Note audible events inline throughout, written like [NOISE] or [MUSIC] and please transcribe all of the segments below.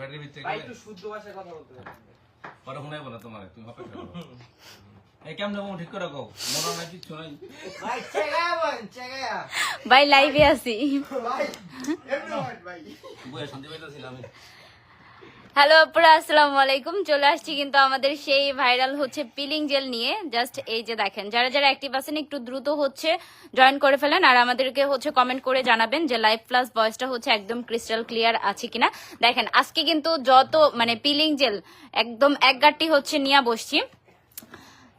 Battery ভিতরে একটু শুদ্ধ ভাষায় কথা বলতে হবে। পরে শুনাইবো না তোমার তুমি অপেক্ষা করো। এই কেমন বউ ঠিক করে কও? মনে নাই কিচ্ছু নাই। ভাই চেগায়া বল চেগায়া ভাই লাইভে আছি। ভাই এমনি হয় ভাই। বইয়ে শান্তি পাইতেছিলাম। আমি হ্যালো আপুরা আসসালামু আলাইকুম চলে আসছি কিন্তু আমাদের সেই ভাইরাল হচ্ছে পিলিং জেল নিয়ে। জাস্ট এই যে দেখেন, যারা যারা অ্যাক্টিভ আছেন, একটু দ্রুত হচ্ছে জয়েন করে ফেলেন আর আমাদেরকে হচ্ছে কমেন্ট করে জানাবেন যে লাইভ প্লাস ভয়েসটা হচ্ছে একদম ক্রিস্টাল ক্লিয়ার আছে কিনা। দেখেন, আজকে কিন্তু যত মানে পিলিং জেল একদম এক হচ্ছে নিয়ে বসছি।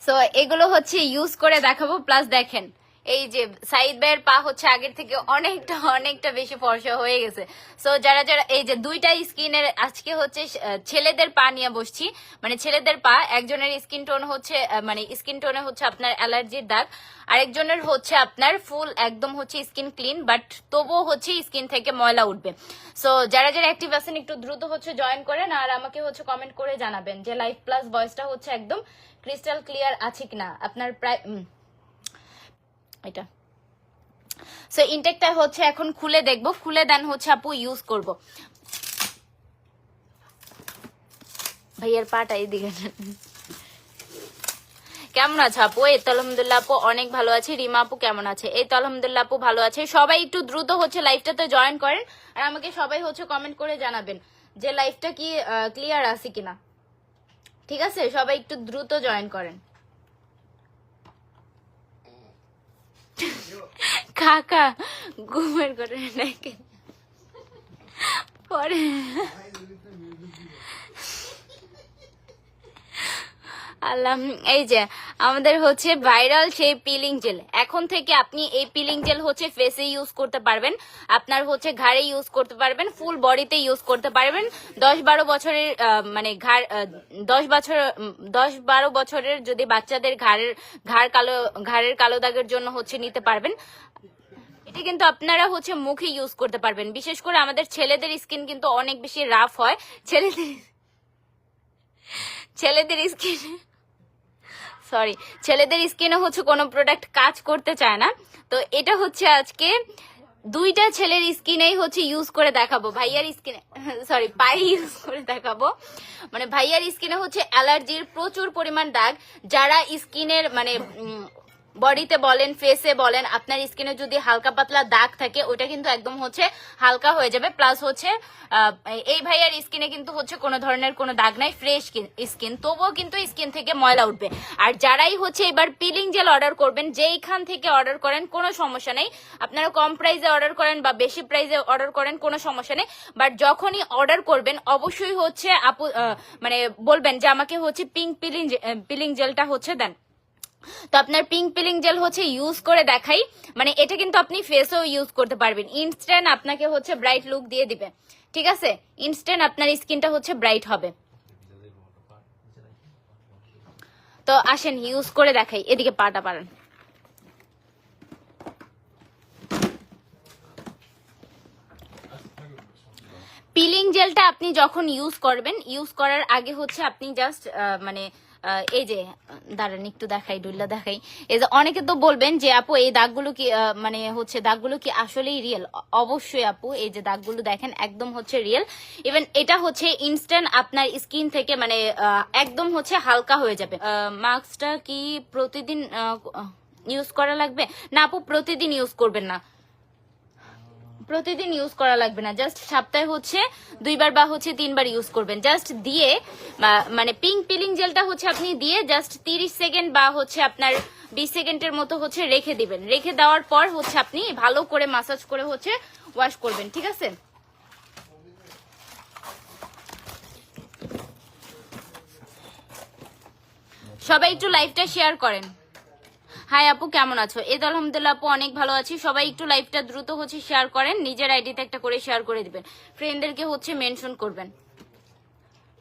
সো এগুলো হচ্ছে ইউজ করে দেখাবো প্লাস দেখেন এই যে সাইদ ভাইয়ের পা হচ্ছে আগের থেকে অনেকটা অনেকটা বেশি ফর্সা হয়ে গেছে। সো যারা যারা, এই যে দুইটা স্কিনের আজকে হচ্ছে ছেলেদের পা নিয়ে বসছি। মানে ছেলেদের পা, একজনের স্কিন টোন হচ্ছে মানে স্কিন টোনে হচ্ছে আপনার অ্যালার্জির দাগ, আরেকজনের হচ্ছে আপনার ফুল একদম হচ্ছে স্কিন ক্লিন বাট তবুও হচ্ছে স্কিন থেকে ময়লা উঠবে। সো যারা যারা অ্যাক্টিভ আছেন, একটু দ্রুত হচ্ছে জয়েন করেন, আর আমাকে হচ্ছে কমেন্ট করে জানাবেন যে লাইফ প্লাস ভয়েসটা হচ্ছে একদম ক্রিস্টাল ক্লিয়ার আছে কিনা। আপনার প্রায় এটা। সো ইনটেকটা হচ্ছে এখন খুলে দেখব। খুলে দেন হচ্ছে আপু ইউজ করব। ভাইয়ার পাটা নেন। কেমন আছে আপু? এই তো আলহামদুলিল্লাহ আপু অনেক ভালো আছে। রিমা আপু কেমন আছে? এই তো আলহামদুলিল্লাহ আপু ভালো আছে। সবাই একটু দ্রুত হচ্ছে লাইভটাতে জয়েন করেন আর আমাকে সবাই হচ্ছে কমেন্ট করে জানাবেন যে লাইভটা কি ক্লিয়ার আছে কিনা। ঠিক আছে? সবাই একটু দ্রুত জয়েন করেন। কাকা ঘুমের ঘরে নাকি পরে। আল্লাহ, এই যে, আমাদের হচ্ছে ভাইরাল সেই পিলিং জেল এখন থেকে আপনি এই পিলিং জেল হচ্ছে ফেসে ইউজ করতে পারবেন। আপনার হচ্ছে ঘাড়ে ইউজ করতে পারবেন ফুল বডিতে ইউজ করতে পারবেন। দশ বারো বছরের মানে ঘাড় দশ বছর দশ বারো বছরের যদি বাচ্চাদের ঘাড়ের, ঘাড় কালো, ঘাড়ের কালো দাগের জন্য হচ্ছে নিতে পারবেন। এটা কিন্তু আপনারা হচ্ছে মুখে ইউজ করতে পারবেন। বিশেষ করে আমাদের ছেলেদের স্কিন কিন্তু অনেক বেশি রাফ হয়। ছেলেদের ছেলেদের স্কিন সরি, ছেলেদের স্কিনে হচ্ছে কোনো প্রোডাক্ট কাজ করতে চায় না। তো এটা হচ্ছে আজকে দুইটা ছেলের স্কিনেই হচ্ছে ইউজ করে দেখাবো। ভাইয়ার স্কিনে, সরি, পায়ে ইউজ করে দেখাবো। মানে ভাইয়ার স্কিনে হচ্ছে অ্যালার্জির প্রচুর পরিমাণ দাগ। যারা স্কিনের মানে বডিতে বলেন ফেসে বলেন, আপনার স্কিনে যদি হালকা পাতলা দাগ থাকে, ওটা কিন্তু একদম হচ্ছে হালকা হয়ে যাবে। প্লাস হচ্ছে এই ভাইয়ার স্কিনে কিন্তু হচ্ছে কোনো ধরনের কোনো দাগ নাই ফ্রেশ স্কিন তবুও কিন্তু স্কিন থেকে ময়লা উঠবে। আর যারাই হচ্ছে এবার পিলিং জেল অর্ডার করবেন, যেইখান থেকে অর্ডার করেন, কোনো সমস্যা নেই। আপনারা কম প্রাইসে অর্ডার করেন বা বেশি প্রাইসে অর্ডার করেন, কোনো সমস্যা নেই। বাট যখনই অর্ডার করবেন, অবশ্যই হচ্ছে আপু মানে বলবেন যে আমাকে হচ্ছে পিঙ্ক পিলিং পিলিং জেলটা হচ্ছে দেন। তো আপনার পিঙ্ক পিলিং জেল হচ্ছে ইউজ করে দেখাই। মানে এটা কিন্তু আপনি ফেসেও ইউজ করতে পারবেন। ইনস্ট্যান্ট আপনাকে হচ্ছে ব্রাইট লুক দিয়ে দিবে। ঠিক আছে? ইনস্ট্যান্ট আপনার স্কিনটা হচ্ছে ব্রাইট হবে। তো আসেন ইউজ করে দেখাই। এদিকে পাটা পারেন পিলিং জেলটা আপনি যখন ইউজ করবেন ইউজ করার আগে হচ্ছে আপনি জাস্ট মানে এই যে, দাঁড়ান, একটু দেখাই ডুল্লা দেখাই। এই যে অনেকে তো বলবেন যে, আপু, এই দাগগুলো কি মানে হচ্ছে দাগগুলো কি আসলেই রিয়েল অবশ্যই আপু, এই যে দাগগুলো দেখেন, একদম হচ্ছে রিয়েল ইভেন এটা হচ্ছে ইনস্ট্যান্ট আপনার স্কিন থেকে মানে একদম হচ্ছে হালকা হয়ে যাবে। মাস্কটা কি প্রতিদিন ইউজ করা লাগবে? না আপু, প্রতিদিন ইউজ করবেন না। প্রতিদিন ইউজ করা লাগবে না। জাস্ট সপ্তাহে হচ্ছে দুইবার বা হচ্ছে তিনবার ইউজ করবেন। জাস্ট দিয়ে মানে পিঙ্ক পিলিং জেলটা হচ্ছে আপনি দিয়ে জাস্ট তিরিশ সেকেন্ড বা হচ্ছে আপনার বিশ সেকেন্ডের মতো হচ্ছে রেখে দিবেন। রেখে দেওয়ার পর হচ্ছে আপনি ভালো করে মাসাজ করে হচ্ছে ওয়াশ করবেন, ঠিক আছে? সবাই একটু লাইভটা শেয়ার করেন। হাই আপু, কেমন আছো? এদ আলহামদুলিল্লাহ আপু, অনেক ভালো আছি। সবাই একটু লাইভটা দ্রুত হচ্ছে শেয়ার করেন, নিজের আইডিতে একটা করে শেয়ার করে দিবেন। ফ্রেন্ডদেরকে হচ্ছে মেনশন করবেন।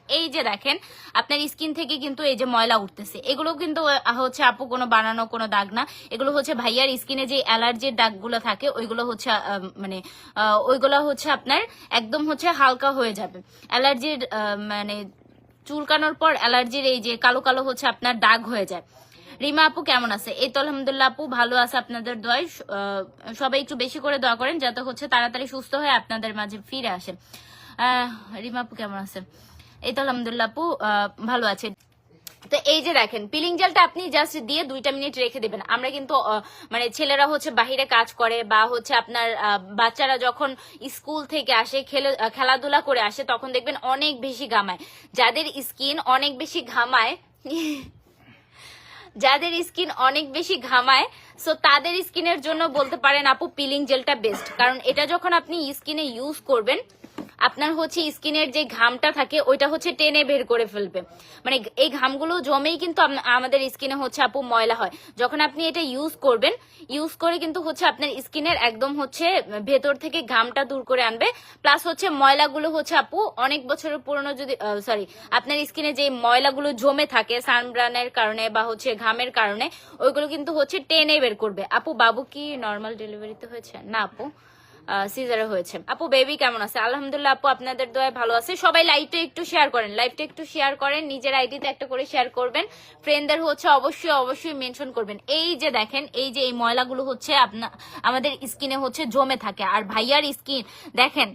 এই যে দেখেন, আপনার স্কিন থেকে কিন্তু এই যে ময়লা উঠতেছে। এগুলো কিন্তু হচ্ছে আপু, কোনো বানানো, কোনো দাগ না। এগুলো হচ্ছে ভাইয়ার স্কিনে যে অ্যালার্জির দাগগুলো থাকে, ওইগুলো হচ্ছে মানে ওইগুলো হচ্ছে আপনার একদম হচ্ছে হালকা হয়ে যাবে। অ্যালার্জির মানে চুলকানোর পর অ্যালার্জির এই যে কালো কালো হচ্ছে আপনার দাগ হয়ে যায়। রিমা আপু কেমন আছে? এই তো আলহামদুলিল্লাহ আপু ভালো আছে আপনাদের দোয়ায়। সবাই একটু বেশি করে দোয়া করেন যাতে হচ্ছে তাড়াতাড়ি সুস্থ হয়ে আপনাদের মাঝে ফিরে আসে। রিমা আপু কেমন আছে? এই তো আলহামদুলিল্লাহ আপু ভালো আছে। তো এই যে দেখেন পিলিং জেলটা আপনি জাস্ট দিয়ে দুইটা মিনিট রেখে দেবেন। আমরা কিন্তু মানে ছেলেরা হচ্ছে বাহিরে কাজ করে বা হচ্ছে আপনার বাচ্চারা যখন স্কুল থেকে আসে, খেলে খেলাধুলা করে আসে, তখন দেখবেন অনেক বেশি ঘামায়। যাদের স্কিন অনেক বেশি ঘামায় যাদের স্কিন অনেক বেশি ঘামায় সো তাদের স্কিনের জন্য বলতে পারেন আপু পিলিং জেলটা বেস্ট কারণ এটা যখন আপনি স্কিনে ইউজ করবেন আপনার হচ্ছে স্কিনের যে ঘামটা থাকে, ওইটা হচ্ছে টেনে বের করে ফেলবে। মানে এই ঘামগুলো জমেই কিন্তু আমাদের স্কিনে হচ্ছে আপু ময়লা হয়। যখন আপনি এটা ইউজ করবেন ইউজ করে কিন্তু হচ্ছে আপনার স্কিনের একদম হচ্ছে ভেতর থেকে ঘামটা দূর করে আনবে। প্লাস হচ্ছে ময়লাগুলো হচ্ছে আপু অনেক বছরের পুরনো যদি সরি আপনার স্কিনে যে ময়লাগুলো জমে থাকে, সানব্রানের কারণে বা হচ্ছে ঘামের কারণে, ওইগুলো কিন্তু হচ্ছে টেনে বের করবে। আপু, বাবু কি নর্মাল ডেলিভারিতে হয়েছে? না আপু। সিজারে হয়েছে। আপু বেবি কেমন আছে? আলহামদুলিল্লাহ আপু আপনাদের দয়া ভালো আছে। সবাই লাইভটা একটু শেয়ার করেন। লাইভটা একটু শেয়ার করেন। নিজের আইডিতে একটা করে শেয়ার করবেন। ফ্রেন্ডদের হচ্ছে অবশ্যই অবশ্যই মেনশন করবেন। এই যে দেখেন, এই যে এই ময়লাগুলো হচ্ছে আপনা আমাদের স্কিনে হচ্ছে জমে থাকে। আর ভাইয়ার স্কিন দেখেন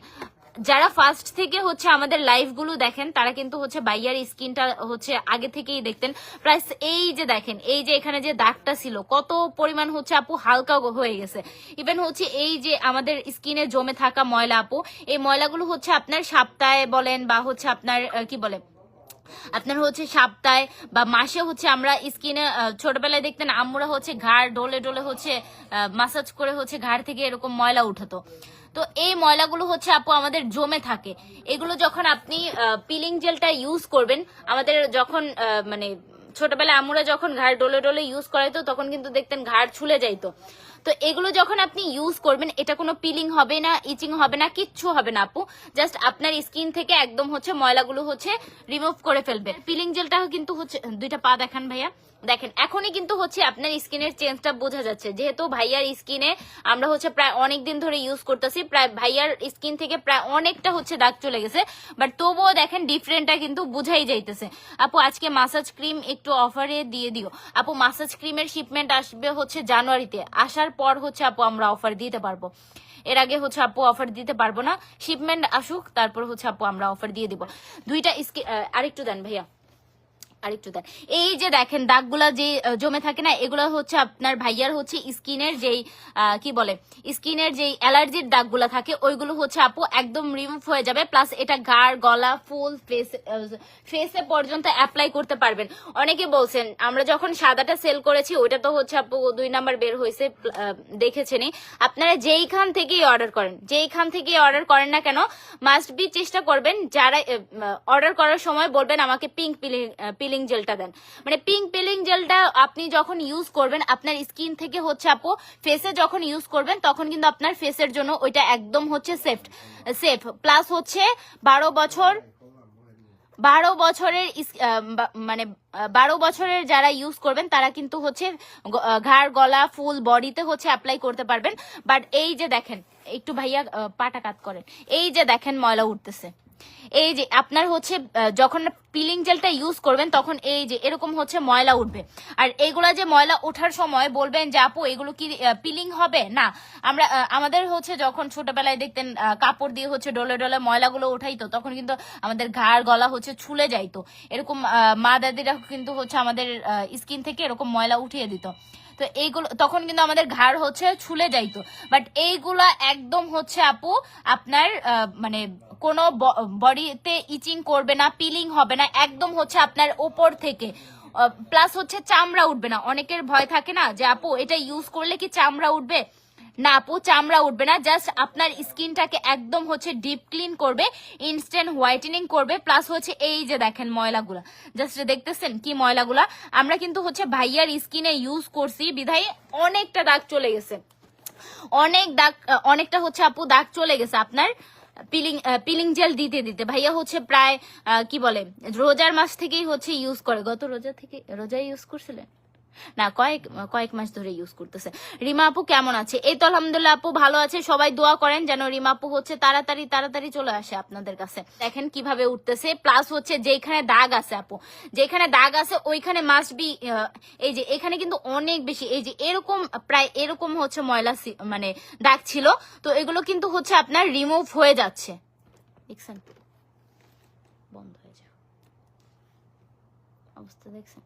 যারা ফার্স্ট থেকে হচ্ছে আমাদের লাইভগুলো দেখেন, তারা কিন্তু হচ্ছে বাইয়ার স্কিনটা হচ্ছে আগে থেকেই দেখতেন। প্রায় এই যে দেখেন, এই যে এখানে যে দাগটা ছিল, কত পরিমাণ হচ্ছে আপু হালকা হয়ে গেছে। ইভেন হচ্ছে এই যে আমাদের স্কিনে জমে থাকা ময়লা আপু, এই ময়লাগুলো হচ্ছে আপনার সাপ্তাহে বলেন বা হচ্ছে আপনার কি বলে? আপনার হচ্ছে সপ্তাহে বা মাসে হচ্ছে আমরা স্কিনে ছোটবেলায় দেখতেন আম্মুরা হচ্ছে ঘাড় ডলে ডলে হচ্ছে মাসাজ করে হচ্ছে ঘাড় থেকে এরকম ময়লা উঠাতো। তো এই ময়লাগুলো হচ্ছে আপু আমাদের জমে থাকে। এগুলো যখন আপনি পিলিং জেলটা ইউজ করবেন, আমাদের যখন মানে ছোটবেলায় আমুরা যখন ঘাড় ডলে ডলে ইউজ করাইতো, তখন কিন্তু দেখতেন ঘাড় ছুলে যাইতো। তো এগুলো যখন আপনি ইউজ করবেন, এটা কোনো পিলিং হবে না ইচিং হবে না, কিচ্ছু হবে না আপু। জাস্ট আপনার স্কিন থেকে একদম হচ্ছে ময়লাগুলো হচ্ছে রিমুভ করে ফেলবে পিলিং জেলটা কিন্তু হচ্ছে, দুইটা পা দেখান ভাইয়া। দেখেন, এখনই কিন্তু হচ্ছে আপনার স্কিনের চেঞ্জটা বোঝা যাচ্ছে। যেহেতু ভাইয়ার স্কিনে আমরা হচ্ছে প্রায় অনেক দিন ধরে ইউজ করতেছি, প্রায় ভাইয়ার স্কিন থেকে প্রায় অনেকটা হচ্ছে দাগ চলে গেছে। বাট তবুও দেখেন ডিফারেন্টটা কিন্তু বুঝাই যাইতেছে। আপু, আজকে মাসাজ ক্রিম একটু অফারে দিয়ে দিও। আপু মাসাজ ক্রিমের শিপমেন্ট আসবে হচ্ছে জানুয়ারিতে। আসার পর হচ্ছে আপু আমরা অফার দিতে পারব। এর আগে হচ্ছে আপু অফার দিতে পারব না। শিপমেন্ট আসুক, তারপর হচ্ছে আপু আমরা অফার দিয়ে দিব। দুইটা আরেকটু দেন ভাইয়া। আরেকটু দেন। এই যে দেখেন, দাগগুলা যে জমে থাকে না, এগুলো হচ্ছে আপনার ভাইয়ার হচ্ছে স্কিনের যেই কি বলে, স্কিনের যেই অ্যালার্জির দাগগুলা থাকে, ওইগুলো হচ্ছে আপু একদম রিমুভ হয়ে যাবে। প্লাস এটা গাড় গলা, ফুল ফেস ফেসে পর্যন্ত অ্যাপ্লাই করতে পারবেন। অনেকে বলছেন, আমরা যখন সাদাটা সেল করেছি, ওইটা তো হচ্ছে আপু দুই নাম্বার বের হয়েছে দেখেছেনই। আপনারা যেইখান থেকেই অর্ডার করেন, যেইখান থেকেই অর্ডার করেন না কেন মাস্ট বি চেষ্টা করবেন, যারা অর্ডার করার সময় বলবেন, আমাকে পিঙ্ক পিলিং পিলিং জেলটা দেন। মানে পিঙ্ক পিলিং জেলটা আপনি যখন ইউজ করবেন, আপনার স্কিন থেকে হচ্ছে আপু ফেসে যখন ইউজ করবেন, তখন কিন্তু আপনার ফেসের জন্য ওইটা একদম হচ্ছে সেফ সেফ প্লাস হচ্ছে বারো বছর, বারো বছরের মানে বারো বছরের যারা ইউজ করবেন, তারা কিন্তু হচ্ছে ঘাড়, গলা, ফুল, বডিতে হচ্ছে অ্যাপ্লাই করতে পারবেন। বাট এই যে দেখেন, একটু ভাইয়া পাটা কাত করেন। এই যে দেখেন, ময়লা উঠতেছে। এই যে আপনার হচ্ছে যখন পিলিং জেলটা ইউজ করবেন, তখন এই যে এরকম হচ্ছে ময়লা উঠবে। আর এইগুলা যে ময়লা ওঠার সময় বলবেন যে, আপু, এগুলো কি পিলিং হবে? না, আমরা আমাদের হচ্ছে যখন ছোটবেলায় দেখতেন কাপড় দিয়ে হচ্ছে ডলে ডলে ময়লাগুলো উঠাইতো, তখন কিন্তু আমাদের ঘাড়, গলা হচ্ছে ছুলে যাইতো। এরকম মা দাদিরা কিন্তু হচ্ছে আমাদের স্কিন থেকে এরকম ময়লা উঠিয়ে দিত। তো এইগুলো, তখন কিন্তু আমাদের ঘাড় হচ্ছে ছুলে যাইতো। বাট এইগুলা একদম হচ্ছে, আপু, আপনার মানে কোনো বডিতে ইচিং করবে না পিলিং হবে না, একদম হচ্ছে আপনার ওপর থেকে। প্লাস হচ্ছে চামড়া উঠবে না। অনেকের ভয় থাকে না যে, আপু, এটা ইউজ করলে কি চামড়া উঠবে? না, আপু, চামড়া উঠবে না। জাস্ট আপনার স্কিনটাকে একদম হচ্ছে ডিপ ক্লিন করবে ইনস্ট্যান্ট হোয়াইটেনিং করবে প্লাস হচ্ছে এই যে দেখেন ময়লাগুলা। জাস্ট দেখতেছেন কি ময়লাগুলা? আমরা কিন্তু হচ্ছে ভাইয়ার স্কিনে ইউজ করছি। বিধায় অনেকটা দাগ চলে গেছে। অনেক দাগ অনেকটা হচ্ছে আপু দাগ চলে গেছে আপনার। পিলিং পিলিং জেল দিতে দিতে। ভাইয়া হচ্ছে প্রায় কি বলে, রোজার মাস থেকেই হচ্ছে ইউজ করে। গত রোজা থেকে রোজা ইউজ করছিলেন? না, কয়েক কয়েক মাস ধরে ইউজ করতেছে। রিমা আপু কেমন আছে? এই তো আলহামদুলিল্লাহ আপু ভালো আছে, সবাই দোয়া করেন যেন রিমা আপু হচ্ছে তাড়াতাড়ি তাড়াতাড়ি চলে আসে আপনাদের কাছে। দেখেন কীভাবে উঠতেছে প্লাস হচ্ছে যেখানে দাগ আছে আপু যেখানে দাগ আছে ওইখানে মাস্ট বি এই যে এখানে কিন্তু অনেক বেশি, এই যে এরকম প্রায় এরকম হচ্ছে ময়লা মানে দাগ ছিল, তো এগুলো কিন্তু হচ্ছে আপনার রিমুভ হয়ে যাচ্ছে। দেখছেন? বন্ধ অবস্থা দেখছেন।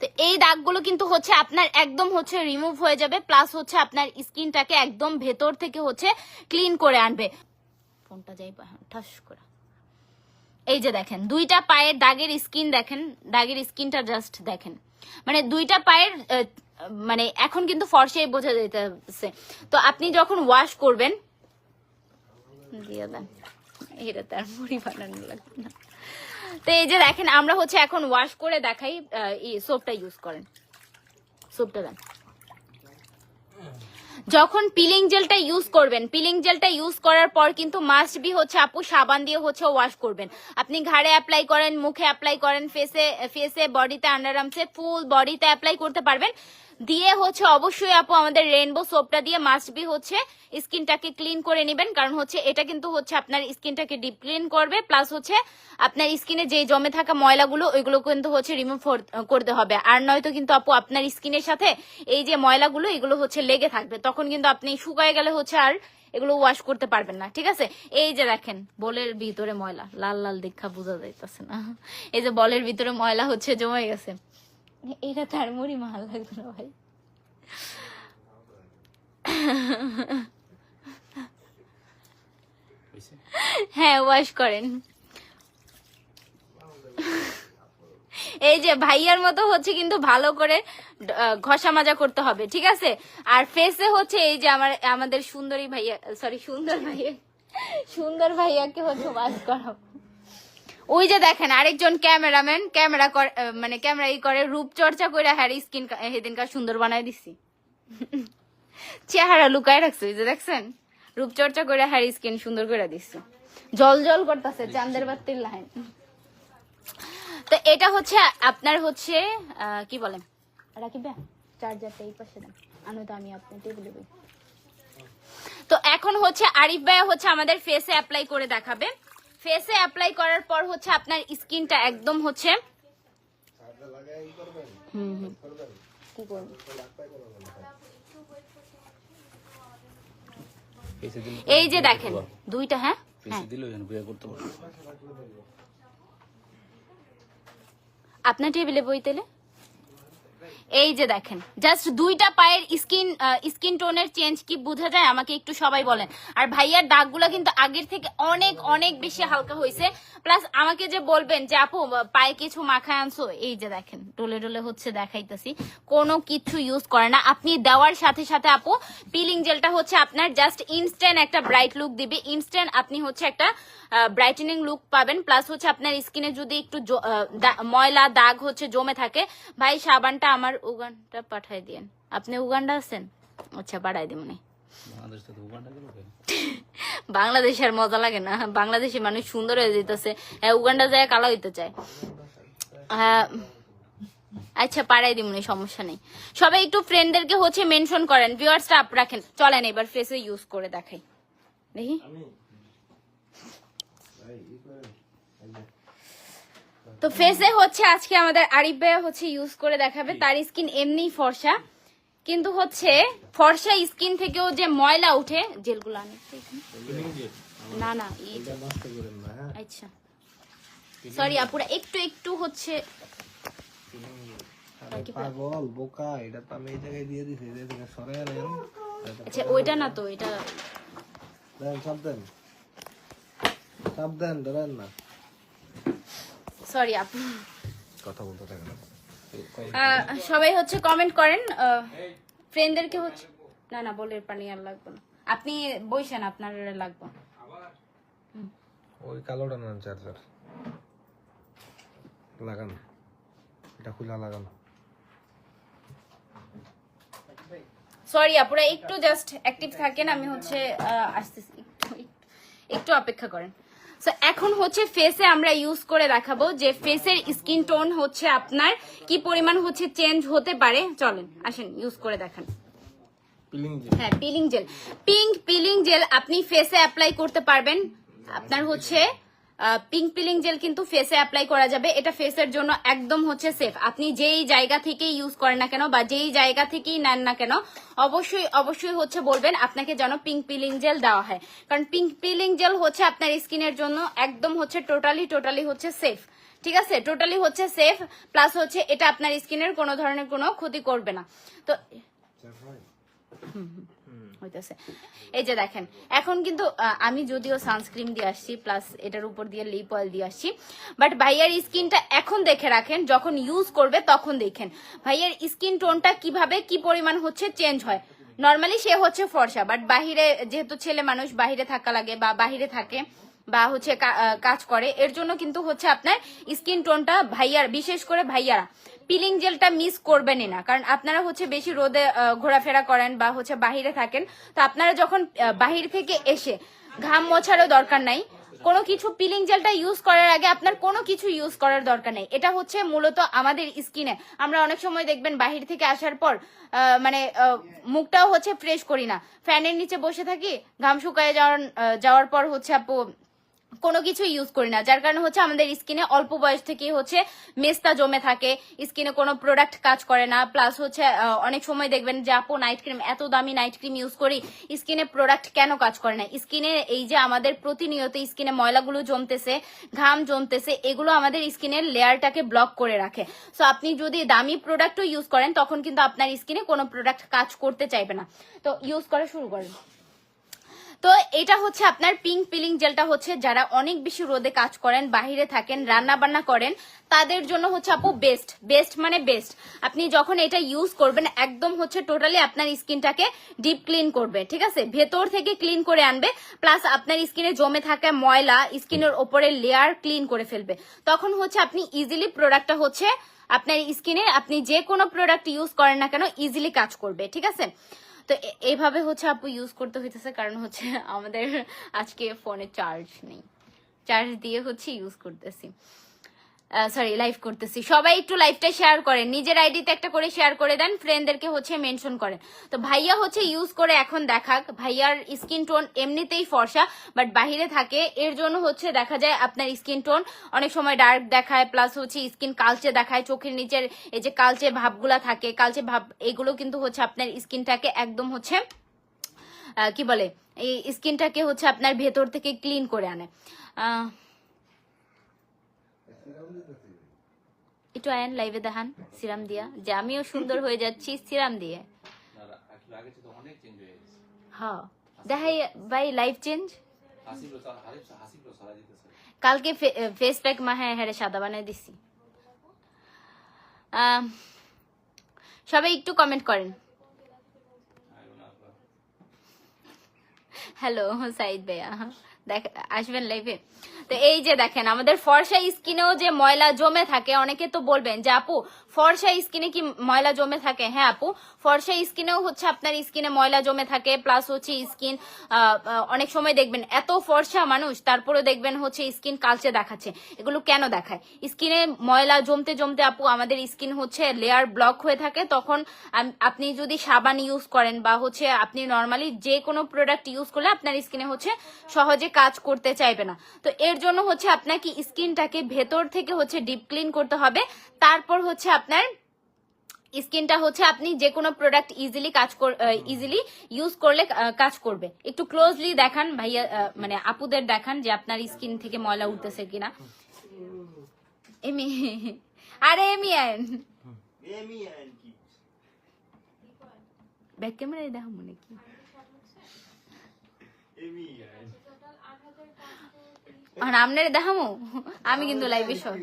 তো এই দাগগুলো কিন্তু হচ্ছে আপনার একদম হচ্ছে রিমুভ হয়ে যাবে প্লাস হচ্ছে আপনার স্কিনটাকে একদম ভেতর থেকে হচ্ছে ক্লিন করে আনবে। ফোনটা যাই ঠাস করে। এই যে দেখেন, দুইটা পায়ের দাগের স্কিন দেখেন, দাগের স্কিনটা জাস্ট দেখেন। মানে দুইটা পায়ের মানে এখন কিন্তু ফর্সাই বোঝা যাইতেছে। তো আপনি যখন ওয়াশ করবেন, দিয়ে দেন। এটা তার মুড়ি বানানো লাগবে না। তো এই যে দেখেন, আমরা হচ্ছে এখন ওয়াশ করে দেখাই সোপটা ইউজ করেন। সোপটা দেন। যখন পিলিং জেলটা ইউজ করবেন পিলিং জেলটা ইউজ করার পর কিন্তু মাস্ট বি হচ্ছে আপু সাবান দিয়ে হচ্ছে ওয়াশ করবেন। আপনি ঘাড়ে অ্যাপ্লাই করেন, মুখে অ্যাপ্লাই করেন ফেসে ফেসে বডিতে আন্ডারআর্মসে ফুল বডিতে অ্যাপ্লাই করতে পারবেন। দিয়ে হচ্ছে অবশ্যই আপু, আমাদের রেনবো সোপটা দিয়ে মাস্ট বি হচ্ছে স্কিনটাকে ক্লিন করে নেবেন। কারণ হচ্ছে এটা কিন্তু হচ্ছে আপনার স্কিনটাকে ডিপ ক্লিন করবে প্লাস হচ্ছে আপনার স্কিনে যে জমে থাকা ময়লাগুলো, ওইগুলো কিন্তু হচ্ছে রিমুভ করতে হবে। আর নয়তো কিন্তু আপু, আপনার স্কিনের সাথে এই যে ময়লাগুলো, এগুলো হচ্ছে লেগে থাকবে। তখন কিন্তু আপনি শুকায় গেলে হচ্ছে আর এগুলো ওয়াশ করতে পারবেন না, ঠিক আছে? এই যে দেখেন, বলের ভিতরে ময়লা। লাল লাল দেখা বোঝা যাইতেছে না। এই যে বলের ভিতরে ময়লা হচ্ছে জমে গেছে। এটা তার মুড়ি মাল লাগবে না ভাই। হ্যাঁ ওয়াশ করেন। এই যে ভাইয়ার মতো হচ্ছে কিন্তু ভালো করে ঘষা মাজা করতে হবে, ঠিক আছে? আর ফেসে হচ্ছে এই যে আমার, আমাদের সুন্দরী ভাইয়া সরি সুন্দর ভাইয়া, সুন্দর ভাইয়াকে হচ্ছে ওয়াশ করাবো ওই যে দেখেন, আরেকজন ক্যামেরাম্যান, ক্যামেরা করে মানে ক্যামেরা ই করে, রূপচর্চা করে হ্যার স্কিন সেদিনকার সুন্দর বানায় দিছি। [LAUGHS] চেহারা লুকায় রাখছে ওই যে দেখছেন? রূপচর্চা করে হ্যার স্কিন সুন্দর করে দিচ্ছে জল জল করতেছে চান্দের বাতির লাইন। তো এটা হচ্ছে, আপনার হচ্ছে কি বলেন? রাখিবে চার্জারটা এই পাশে দেন। তো আমি আপনার টেবিলে তো এখন হচ্ছে, আরিফ ভাইয়া হচ্ছে আমাদের ফেসে অ্যাপ্লাই করে দেখাবে। ফেসে অ্যাপ্লাই করার পর হচ্ছে আপনার স্কিনটা একদম হচ্ছে এই যে দেখেন দুইটা হ্যাঁ? হ্যাঁ। আপনার টেবিলে বই তেলে? এই যে দেখেন জাস্ট দুইটা পায়ের স্কিন স্কিন টোনের চেঞ্জ কি বোঝা যায়? আমাকে একটু সবাই বলেন। আর ভাইয়ার দাগগুলো কিন্তু আগের থেকে অনেক অনেক বেশি হালকা হয়েছে। প্লাস আমাকে যে বলবেন যে, আপু, পায়ে কিছু মাখায় আনছো? এই যে দেখেন, ডলে ডলে হচ্ছে দেখাইতেছি। কোনো কিছু ইউজ করে না। আপনি দেওয়ার সাথে সাথে, আপু পিলিং জেলটা হচ্ছে আপনার জাস্ট ইনস্ট্যান্ট একটা ব্রাইট লুক দিবে। ইনস্ট্যান্ট আপনি হচ্ছে একটা ব্রাইটেনিং লুক পাবেন। প্লাস হচ্ছে আপনার স্কিনে যদি একটু ময়লা, দাগ হচ্ছে, জমে থাকে, ভাই, সাবানটা আমার উগানটা পাঠাই দিয়েন। আপনি উগানটা আছেন? আচ্ছা পাঠাই দিব না বাংলাদেশ থেকে উগান্ডা গেল কেন? বাংলাদেশে আর মজা লাগে না। বাংলাদেশে মানুষ সুন্দর হয়ে যেতেছে। হ্যাঁ উগান্ডা যায় কালা হইতে চায়। আহ, আচ্ছা পাড়াই দিমনি সমস্যা নেই। সবাই একটু ফ্রেন্ডদেরকে হচ্ছে মেনশন করেন। ভিউয়ার্সটা আপ রাখেন। চলেন এবার ফেসে ইউজ করে দেখাই। দেখি। তো ফেসে হচ্ছে আজকে আমাদের আরিফ ভাইয়া হচ্ছে ইউজ করে দেখাবে। তার স্কিন এমনিই ফর্সা। কিন্তু হচ্ছে ফর্সা স্কিন থেকেও যে ময়লা উঠে জেলগুলো আনে। না না আচ্ছা। সরি আপুরা একটু একটু হচ্ছে পাগল বোকা এটা তো আমি এই জায়গায় দিয়ে দিছি এই জায়গায় সরাই নেন আচ্ছা ওইটা না তো এটা দেন সব দেন। সব দেন ধরেন না। সরি আপু। কথা বলতে থাকেন আহ, সবাই হচ্ছে কমেন্ট করেন ফ্রেন্ডদেরকে হচ্ছে না না বলের পানি আর লাগবে না। আপনি বইছেন আপনার লাগবে ওই কালোটা নেন চার্জার লাগান। এটা খুলা লাগান। সরি আপুরা একটু জাস্ট অ্যাক্টিভ থাকেন আমি হচ্ছে আসতেছি। একটু- একটু অপেক্ষা করেন। এখন হচ্ছে ফেসে আমরা ইউজ করে দেখাবো যে ফেসের স্কিন টোন হচ্ছে আপনার কি পরিমাণ হচ্ছে চেঞ্জ হতে পারে। চলেন আসেন ইউজ করে দেখান। পিলিং হ্যাঁ peeling gel pink peeling gel আপনি ফেসে অ্যাপ্লাই করতে পারবেন। আপনার হচ্ছে পিঙ্ক পিলিং জেল কিন্তু ফেসে অ্যাপ্লাই করা যাবে। এটা ফেসের জন্য একদম হচ্ছে সেফ আপনি যেই জায়গা থেকেই ইউজ করেন না কেন বা যেই জায়গা থেকেই নেন না কেন অবশ্যই অবশ্যই হচ্ছে বলবেন আপনাকে যেন পিঙ্ক পিলিং জেল দেওয়া হয়। কারণ পিঙ্ক পিলিং জেল হচ্ছে আপনার স্কিনের জন্য একদম হচ্ছে টোটালি টোটালি হচ্ছে সেফ ঠিক আছে? টোটালি হচ্ছে সেফ প্লাস হচ্ছে এটা আপনার স্কিনের কোনো ধরনের কোনো ক্ষতি করবে না। তো হইতেছে। এই যে দেখেন, এখন কিন্তু আমি যদিও সানস্ক্রিন দিয়ে আসছি প্লাস এটার উপর দিয়ে লিপ অয়েল দিয়ে আসছি বাট ভাইয়ার স্কিনটা এখন দেখে রাখেন, যখন ইউজ করবে তখন দেখেন। ভাইয়ার স্কিন টোনটা কীভাবে, কি পরিমাণ হচ্ছে চেঞ্জ হয়। নর্মালি সে হচ্ছে ফর্সা বাট বাহিরে যেহেতু ছেলে মানুষ, বাহিরে থাকা লাগে বা বাহিরে থাকে বা হচ্ছে কাজ করে, এর জন্য কিন্তু হচ্ছে আপনার স্কিন টোনটা ভাইয়ার, বিশেষ করে ভাইয়ারা। পিলিং জেলটা মিস করবেনই না। কারণ আপনারা হচ্ছে বেশি রোদে ঘোরাফেরা করেন বা হচ্ছে বাহিরে থাকেন, তো আপনারা যখন বাহির থেকে এসে ঘাম মোছারও দরকার নাই, কোনো কিছু পিলিং জেলটা ইউজ করার আগে আপনার কোনো কিছু ইউজ করার দরকার নেই। এটা হচ্ছে মূলত আমাদের স্কিনে আমরা অনেক সময় দেখবেন বাহির থেকে আসার পর মানে মুখটাও হচ্ছে ফ্রেশ করি না। ফ্যানের নিচে বসে থাকি, ঘাম শুকায় যাওয়ার যাওয়ার পর হচ্ছে আপু কোনো কিছু ইউজ করি না। যার কারণে হচ্ছে আমাদের স্কিনে অল্প বয়স থেকেই হচ্ছে মেস্তা জমে থাকে স্কিনে কোনো প্রোডাক্ট কাজ করে না। প্লাস হচ্ছে অনেক সময় দেখবেন যে, আপু নাইট ক্রিম এত দামি নাইট ক্রিম ইউজ করি স্কিনে প্রোডাক্ট কেন কাজ করে না? স্কিনে এই যে আমাদের প্রতিনিয়ত স্কিনে ময়লাগুলো জমতেছে, ঘাম জমতেছে, এগুলো আমাদের স্কিনের লেয়ারটাকে ব্লক করে রাখে। সো আপনি যদি দামি প্রোডাক্টও ইউজ করেন, তখন কিন্তু আপনার স্কিনে কোনো প্রোডাক্ট কাজ করতে চাইবে না। তো ইউজ করা শুরু করেন। তো এটা হচ্ছে আপনার পিঙ্ক পিলিং জেলটা হচ্ছে যারা অনেক বেশি রোদে কাজ করেন, বাহিরে থাকেন রান্না বান্না করেন, তাদের জন্য হচ্ছে আপু বেস্ট বেস্ট মানে বেস্ট আপনি যখন এটা ইউজ করবেন, একদম হচ্ছে টোটালি আপনার স্কিনটাকে ডিপ ক্লিন করবে, ঠিক আছে? ভেতর থেকে ক্লিন করে আনবে প্লাস আপনার স্কিনে জমে থাকা ময়লা স্কিনের ওপরে লেয়ার ক্লিন করে ফেলবে। তখন হচ্ছে আপনি ইজিলি প্রোডাক্টটা হচ্ছে আপনার স্কিনে আপনি যে কোনো প্রোডাক্ট ইউজ করেন না কেন ইজিলি কাজ করবে, ঠিক আছে? তো এইভাবে হচ্ছে আপু ইউজ করতে হইতেছে, কারণ হচ্ছে আমাদের আজকে ফোনে চার্জ নেই। চার্জ দিয়ে হচ্ছে ইউজ করতেছি। সরি লাইভ করতেছি। সবাই একটু লাইভটা শেয়ার করেন। নিজের আইডিতে একটা করে শেয়ার করে দেন ফ্রেন্ডদেরকে হচ্ছে মেনশন করেন। তো ভাইয়া হচ্ছে ইউজ করে এখন দেখাক। ভাইয়ার স্কিন টোন এমনিতেই ফর্সা বাট বাহিরে থাকে। এর জন্য হচ্ছে দেখা যায় আপনার স্কিন টোন অনেক সময় ডার্ক দেখায় প্লাস হচ্ছে স্কিন কালচে দেখায়। চোখের নিচের এই যে কালচে ভাবগুলা থাকে, কালচে ভাব, এগুলো কিন্তু হচ্ছে আপনার স্কিনটাকে একদম হচ্ছে কি বলে? এই স্কিনটাকে হচ্ছে আপনার ভেতর থেকে ক্লিন করে আনে। একটু আয়ন লাইভে দেখান সিরাম দিয়া যে আমিও সুন্দর হয়ে যাচ্ছি সিরাম দিয়ে আসলে আগে থেকে অনেক চেঞ্জ হয়ে দেখাই ভাই লাইফ চেঞ্জ কালকে ফেস প্যাক মা হ্যাঁ হ্যাঁ সাদা বানিয়ে দিছি আহ, সবাই একটু কমেন্ট করেন হ্যালো সাইদ ভাইয়া দেখ আসবেন লাইভে তো এই যে দেখেন, আমাদের ফর্সা স্কিনেও যে ময়লা জমে থাকে, অনেকে তো বলবেন যে, আপু, ফর্সা স্কিনে কি ময়লা জমে থাকে? হ্যাঁ আপু, ফর্সা স্কিনেও হচ্ছে আপনার স্কিনে ময়লা জমে থাকে, প্লাস হচ্ছে স্কিন অনেক সময় দেখবেন এত ফর্সা মানুষ তারপরে দেখবেন হচ্ছে স্কিন কালচে দেখাচ্ছে। এগুলো কেন দেখায়? স্কিনে ময়লা জমতে জমতে, আপু, আমাদের স্কিন হচ্ছে লেয়ার ব্লক হয়ে থাকে, তখন আপনি যদি সাবান ইউজ করেন বা হচ্ছে আপনি নর্মালি যে কোনো প্রোডাক্ট ইউজ করলে আপনার স্কিনে হচ্ছে সহজে কাজ করতে চাইবে না। তো এর জন্য হচ্ছে আপনাকে স্কিনটাকে ভেতর থেকে হচ্ছে ডিপ ক্লিন করতে হবে। তারপর হচ্ছে আপনার স্কিনটা হচ্ছে আপনি যে কোনো প্রোডাক্ট ইজিলি কাজ ইজিলি ইউজ করলে কাজ করবে। একটু ক্লোজলি দেখান ভাইয়া মানে আপুদের দেখান যে আপনার স্কিন থেকে ময়লা উঠতেছে কিনা। এমি আরে এমি ব্যাক ক্যামেরায় দেখো মনে কি আর আপনারে দেখামো? আমি কিন্তু লাইভে সব।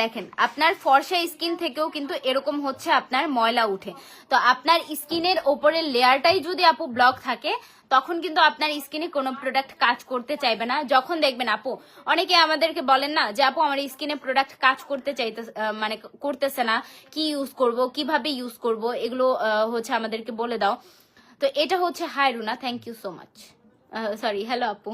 দেখেন, আপনার ফর্সা স্কিন থেকেও কিন্তু এরকম হচ্ছে আপনার ময়লা উঠে। তো আপনার স্কিনের ওপরের লেয়ারটাই যদি আপু ব্লক থাকে, তখন কিন্তু আপনার স্কিনে কোনো প্রোডাক্ট কাজ করতে চাইবে না। যখন দেখবেন আপু, অনেকে আমাদেরকে বলেন না যে, আপু, আমার স্কিনে প্রোডাক্ট কাজ করতে চাইতে মানে করতেছে না। কি ইউজ করব? কীভাবে ইউজ করব? এগুলো হচ্ছে আমাদেরকে বলে দাও। তো এটা হচ্ছে hi Runa thank you so much sorry hello আপু।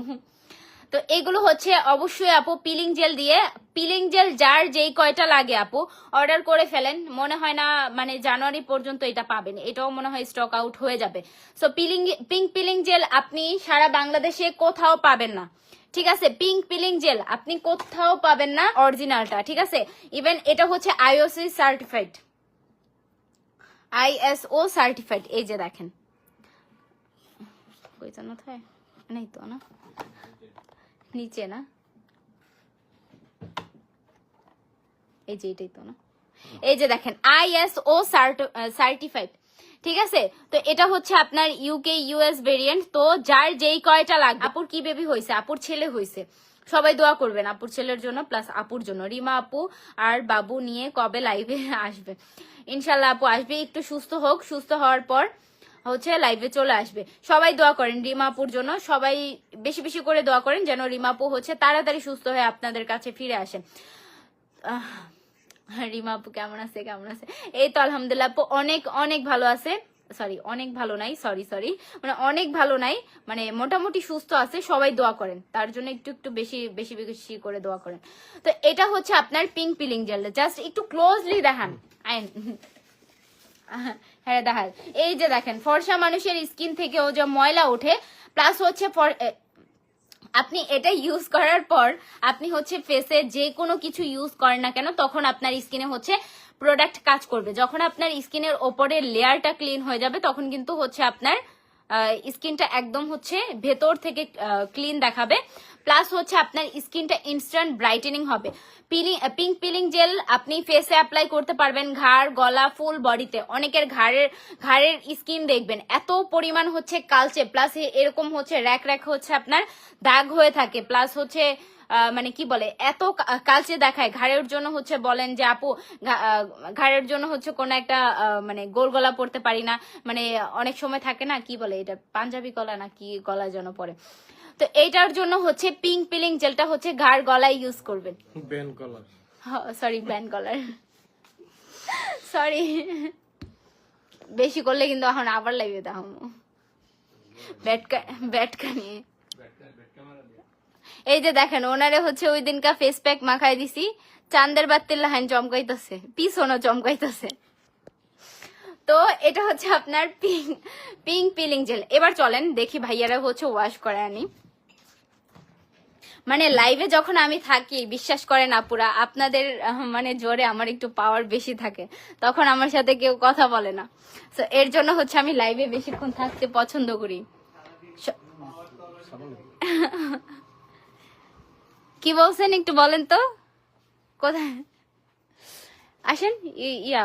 তো এগুলো হচ্ছে, অবশ্যই আপু পিলিং জেল দিয়ে পিলিং জেল যার যেই কয়টা লাগে আপু অর্ডার করে ফেলেন। মনে হয় না মানে জানুয়ারি পর্যন্ত এটা পাবেন। এটাও মনে হয় স্টক আউট হয়ে যাবে। So peeling pink peeling gel আপনি সারা বাংলাদেশে কোথাও পাবেন না। ঠিক আছে? পিঙ্ক পিলিং জেল আপনি কোথাও পাবেন না অরিজিনালটা ঠিক আছে? ইভেন এটা হচ্ছে আইওসি সার্টিফাইড আইএসও সার্টিফাইড এই যে দেখেন। তো না? নিচে না? এই যে এটাই তো না? এই যে দেখেন আইএসও সার্টিফাইড ঠিক আছে? তো এটা হচ্ছে আপনার ইউকে ইউএস ভেরিয়েন্ট তো যার যেই কয়টা লাগবে, আপুর কি বেবি হয়েছে আপুর ছেলে হয়েছে সবাই দোয়া করবেন আপুর ছেলের জন্য প্লাস আপুর জন্য। রিমা আপু আর বাবু নিয়ে কবে লাইভে আসবে? ইনশাল্লাহ আপু আসবে। একটু সুস্থ হোক, সুস্থ হওয়ার পর হচ্ছে লাইভে চলে আসবে। সবাই দোয়া করেন রিমাপুর জন্য। সবাই বেশি বেশি করে দোয়া করেন যেন রিমাপু হচ্ছে তাড়াতাড়ি সুস্থ হয়ে আপনাদের কাছে ফিরে আসেন রিমা আপু কেমন আছে কেমন আছে? এই তো আলহামদুলিল্লাহ, আপু অনেক অনেক ভালো আছে। সরি অনেক ভালো নাই সরি সরি মানে অনেক ভালো নাই মানে মোটামুটি সুস্থ আছে, সবাই দোয়া করেন। তার জন্য একটু একটু বেশি বেশি বেশি করে দোয়া করেন। তো এটা হচ্ছে আপনার পিঙ্ক পিলিং জেল জাস্ট একটু ক্লোজলি দেখান। আইন। হ্যাঁ দেখাল এই যে দেখেন, ফর্সা মানুষের স্কিন থেকেও যে ময়লা ওঠে প্লাস হচ্ছে আপনি এটা ইউজ করার পর আপনি হচ্ছে ফেসে যে কোনো কিছু ইউজ করেন না কেন, তখন আপনার স্কিনে হচ্ছে প্রোডাক্ট কাজ করবে। যখন আপনার স্কিনের ওপরের লেয়ারটা ক্লিন হয়ে যাবে, তখন কিন্তু হচ্ছে আপনার স্কিনটা একদম হচ্ছে ভেতর থেকে ক্লিন দেখাবে। প্লাস হচ্ছে আপনার স্কিনটা ইনস্ট্যান্ট ব্রাইটেনিং হবে। পিলিং পিঙ্ক পিলিং জেল আপনি ফেসে অ্যাপ্লাই করতে পারবেন ঘাড়, গলা, ফুল বডিতে অনেকের ঘাড়ের ঘাড়ের স্কিন দেখবেন, এত পরিমাণ হচ্ছে কালচে। প্লাস এরকম হচ্ছে র্যাক র্যাক হচ্ছে আপনার দাগ হয়ে থাকে। প্লাস হচ্ছে মানে কি বলে, এত কালচে দেখায়। ঘাড়ের জন্য হচ্ছে বলেন যে, আপু ঘাড়ের জন্য হচ্ছে কোনো একটা মানে গোল গলা পড়তে পারি না। মানে অনেক সময় থাকে না, কি বলে, এটা পাঞ্জাবি গলা না কি গলা যেন পরে। তো এইটার জন্য হচ্ছে পিঙ্ক পিলিং জেলটা হচ্ছে ঘাড় গলায় ইউজ করবেন। কলার সরি ব্যান কলার সরি বেশি করলে কিন্তু এখন আবার লাগবে ব্যাটকা ব্যাটকা নিয়ে। এই যে দেখেন ওনারে হচ্ছে ওই দিনকা ফেস প্যাক মাখাই দিছি। চান্দের বাত্তির লাহান চমকাইতেছে। পিছনও চমকাইতেছে। তো এটা হচ্ছে আপনার পিঙ্ক পিঙ্ক পিলিং জেল এবার চলেন দেখি ভাইয়ারা হচ্ছে ওয়াশ করে আনি। মানে লাইভে যখন আমি থাকি, বিশ্বাস করেন আপুরা, আপনাদের মানে জোরে আমার একটু পাওয়ার বেশি থাকে। তখন আমার সাথে কেউ কথা বলে না। তো এর জন্য হচ্ছে আমি লাইভে বেশিক্ষণ থাকতে পছন্দ করি। কি বলছেন একটু বলেন তো? কোথায়? আসেন yeah.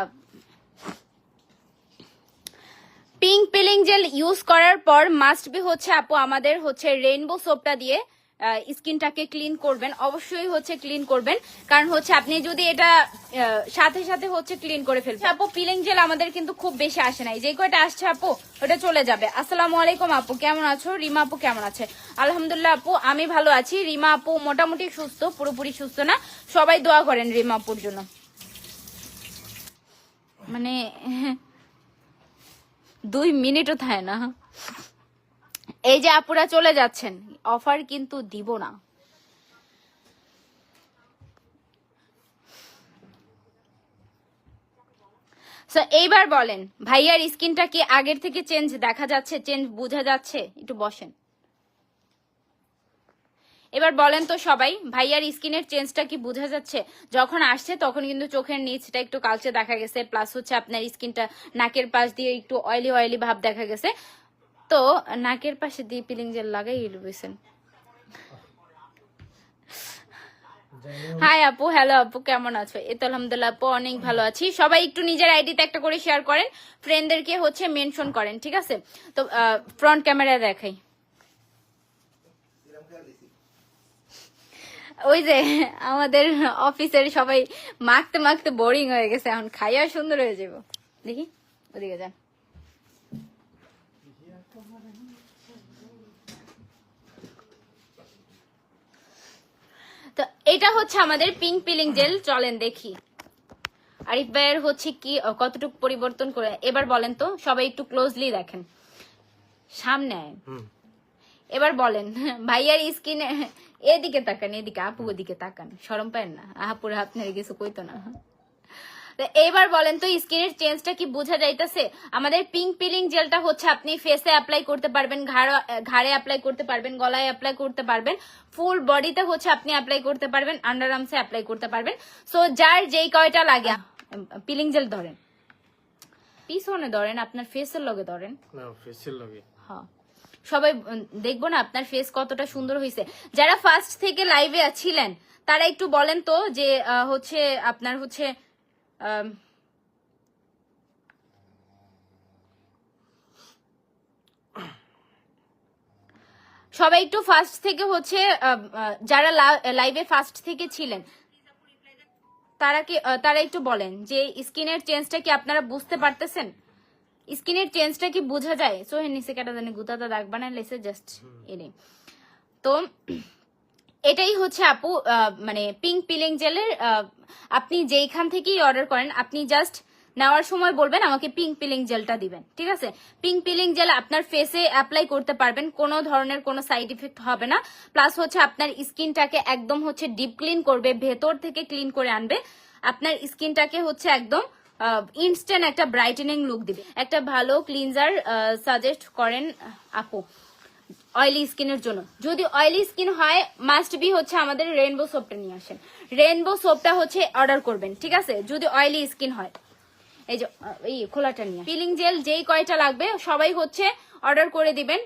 Pink peeling gel use করার পর মাস্ট বি হচ্ছে আপু, আমাদের হচ্ছে রেইনবো সোপটা দিয়ে স্কিনটাকে ক্লিন করবেন, অবশ্যই হচ্ছে ক্লিন করবেন। কারণ হচ্ছে আপনি যদি এটা সাথে সাথে হচ্ছে ক্লিন করে ফেলবেন। আপু পিলিং জেল আমাদের কিন্তু খুব বেশি আসে নাই যে কয়টা আসছে আপু, ওটা চলে যাবে। আসসালামু আলাইকুম আপু, কেমন আছো? রিমা আপু কেমন আছে? আলহামদুলিল্লাহ আপু, আমি ভালো আছি। রিমা আপু মোটামুটি সুস্থ, পুরোপুরি সুস্থ না? সবাই দোয়া করেন রিমা আপুর জন্য। মানে [LAUGHS] দুই মিনিটও থাকে না। এই যে আপুরা চলে যাচ্ছেন, অফার কিন্তু দিব না। এইবার বলেন, ভাইয়ার স্কিনটা কি আগের থেকে চেঞ্জ দেখা যাচ্ছে চেঞ্জ বোঝা যাচ্ছে? একটু বসেন। এবার বলেন তো সবাই, ভাইয়ার স্কিনের চেঞ্জটা কি বোঝা যাচ্ছে? যখন আসছে, তখন কিন্তু চোখের নিচটা একটু কালচে দেখা গেছে প্লাস হচ্ছে আপনার স্কিনটা নাকের পাশ দিয়ে একটু অয়েলি অয়েলি ভাব দেখা গেছে। তো নাকের পাশে দিয়ে পিলিং জেল লাগাই বুঝছেন। হাই আপু হ্যালো আপু, কেমন আছো? এই তো আলহামদুলিল্লাহ আপু, অনেক ভালো আছি। সবাই একটু নিজের আইডিতে একটা করে শেয়ার করেন। ফ্রেন্ডদেরকে হচ্ছে মেনশন করেন, ঠিক আছে? তো ফ্রন্ট ক্যামেরা দেখাই। ওই যে আমাদের অফিসের সবাই মাখতে মাখতে বোরিং হয়ে গেছে, এখন খাইয়া সুন্দর হয়ে যাব। দেখি, ওদিকে যান। তো এটা হচ্ছে আমাদের পিঙ্ক পিলিং জেল চলেন দেখি। আরিফ ভাইয়ের হচ্ছে কি কতটুকু পরিবর্তন করে এবার বলেন তো সবাই একটু ক্লোজলি দেখেন। সামনে এবার বলেন ভাইয়ার স্কিনে এদিকে তাকান এদিকে আপু ওদিকে তাকান। সরম পায় না আপুরে আপনার কিছু কইতো না। এবার বলেন তো স্কিনের চেঞ্জটা কি বোঝা যাইতেছে? আমাদের পিঙ্ক পিলিং জেলটা হচ্ছে আপনি ফেসে অ্যাপ্লাই করতে পারবেন ঘাড় ঘাড়ে অ্যাপ্লাই করতে পারবেন গলায় অ্যাপ্লাই করতে পারবেন ফুল বডিতে হচ্ছে আপনি অ্যাপ্লাই করতে পারবেন আন্ডার আর্মসে অ্যাপ্লাই করতে পারবেন। সো যার যেই কয়টা লাগে পিলিং জেল ধরেন। পিছনে ধরেন আপনার ফেসের লগে ধরেন। না ফেসের লগে। হ্যাঁ। সবাই দেখব না আপনার ফেস কতটা সুন্দর হয়েছে যারা ফার্স্ট থেকে লাইভে ছিলেন তারা একটু বলেন তো যে হচ্ছে আপনার হচ্ছে আম, সবাই একটু ফার্স্ট থেকে হচ্ছে যারা লাইভে ফার্স্ট থেকে ছিলেন তারা কি তারা একটু বলেন যে স্কিনের চেঞ্জটা কি আপনারা বুঝতে পারতেছেন? স্কিনের চেঞ্জটা কি বোঝা যায়? সো নিচে কেটা জানি গুতাটা দাগ বানায় লেসে জাস্ট এনে। তো এটাই হচ্ছে আপু মানে পিঙ্ক পিলিং জেলের আপনি যেইখান থেকেই অর্ডার করেন, আপনি জাস্ট নেওয়ার সময় বলবেন, আমাকে পিঙ্ক পিলিং জেলটা দিবেন, ঠিক আছে? পিঙ্ক পিলিং জেল আপনার ফেসে অ্যাপ্লাই করতে পারবেন, কোনো ধরনের কোনো সাইড ইফেক্ট হবে না। প্লাস হচ্ছে আপনার স্কিনটাকে একদম হচ্ছে ডিপ ক্লিন করবে, ভেতর থেকে ক্লিন করে আনবে। আপনার স্কিনটাকে হচ্ছে একদম ইনস্ট্যান্ট একটা ব্রাইটেনিং লুক দিবে। একটা ভালো ক্লিনজার সাজেস্ট করেন আপু। অয়েলি স্কিনের জন্য। যদি অয়েলি স্কিন হয় মাস্ট বি হচ্ছে আমাদের রেনবো সোপটা নিয়ে আসেন। রেনবো সোপটা হচ্ছে অর্ডার করবেন, ঠিক আছে? যদি অয়েলি স্কিন হয়। এই যে এই খোলাটা নিয়ে পিলিং জেল যেই কয়টা লাগবে, সবাই হচ্ছে অর্ডার করে দিবেন।